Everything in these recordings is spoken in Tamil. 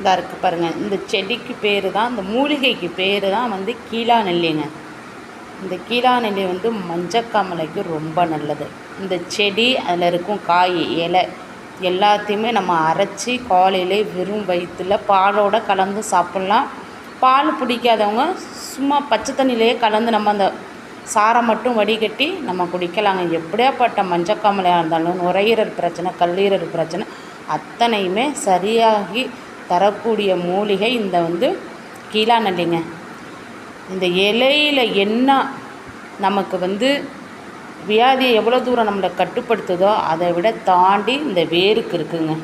இதாக இருக்குது பாருங்கள் இந்த செடிக்கு பேர் தான் இந்த மூலிகைக்கு பேர் தான் வந்து கீழா நெல்லிங்க இந்த கீழா நெல்லி வந்து மஞ்சக்காமலைக்கு ரொம்ப நல்லது. இந்த செடி அதில் இருக்கும் காய் இலை எல்லாத்தையுமே நம்ம அரைச்சி காலையிலே வெறும் வயிற்றில் பாலோடு கலந்து சாப்பிட்லாம். பால் பிடிக்காதவங்க சும்மா பச்சை தண்ணியிலே கலந்து நம்ம அந்த சாரை மட்டும் வடிகட்டி நம்ம குடிக்கலாங்க. எப்படியாப்பட்ட மஞ்சக்காமலையாக இருந்தாலும் நுரையீரல் பிரச்சனை கல்லீரல் பிரச்சனை அத்தனையுமே சரியாகி தரக்கூடிய மூலிகை இந்த வந்து கீழாநெல்லிங்க. இந்த இலையில என்ன நமக்கு வந்து வியாதியை எவ்வளோ தூரம் நம்மளை கட்டுப்படுத்துதோ அதை விட தாண்டி இந்த வேருக்கு இருக்குங்க.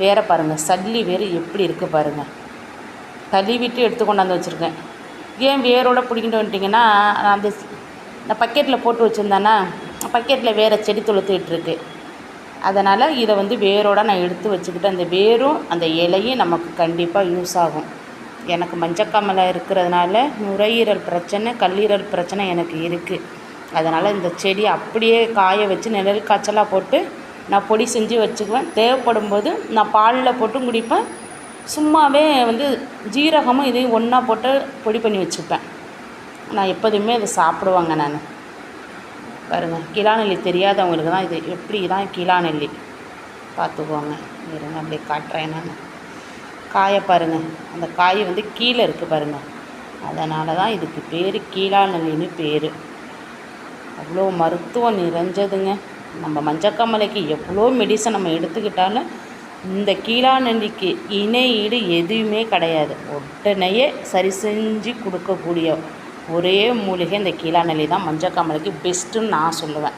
வேரை பாருங்கள் சல்லி வேர் எப்படி இருக்குது பாருங்கள் கழுவிட்டு எடுத்து கொண்டாந்து வச்சுருக்கேன். ஏன் வேரோட பிடிக்கிட்டு வந்துட்டிங்கன்னா நான் அந்த நான் பக்கெட்டில் போட்டு வச்சுருந்தேன்னா பக்கெட்டில் வேறு செடி துளுத்துக்கிட்டு இருக்குது அதனால் இதை வந்து வேரோடு நான் எடுத்து வச்சுக்கிட்டு அந்த வேரும் அந்த இலையும் நமக்கு கண்டிப்பாக யூஸ் ஆகும். எனக்கு மஞ்சக்காமலை இருக்கிறதுனால நுரையீரல் பிரச்சனை கல்லீரல் பிரச்சனை எனக்கு இருக்குது அதனால் இந்த செடி அப்படியே காய வச்சு நிழல் காய்ச்சலாக போட்டு நான் பொடி செஞ்சு வச்சுக்குவேன். தேவைப்படும் போது நான் பாலில் போட்டும் குடிப்பேன். சும்மாவே வந்து ஜீரகமும் இதையும் ஒன்றா போட்டு பொடி பண்ணி வச்சுப்பேன். நான் எப்போதுமே அதை சாப்பிடுவாங்க நான். பாருங்கள் கிளாநெல்லி தெரியாதவங்களுக்கு தான் இது எப்படி தான் கிளாநெல்லி பார்த்துக்கோங்க இருங்க அப்படியே காட்டுறேன் நான் காயை பாருங்கள் அந்த காய் வந்து கீழே இருக்குது பாருங்கள் அதனால தான் இதுக்கு பேர் கீழாநெல்லின்னு பேர். அவ்வளோ மருத்துவம் நிறைஞ்சதுங்க. நம்ம மஞ்சக்கமலைக்கு எவ்வளோ மெடிசன் நம்ம எடுத்துக்கிட்டாலும் இந்த கீழாநெல்லிக்கு இணை ஈடு எதுவுமே கிடையாது. உடனேயே சரி செஞ்சு கொடுக்கக்கூடிய ஒரே மூலிகை இந்த கீழாநெல்லி தான் மஞ்சக்காமலைக்கு பெஸ்ட்டுன்னு நான் சொல்லுவேன்.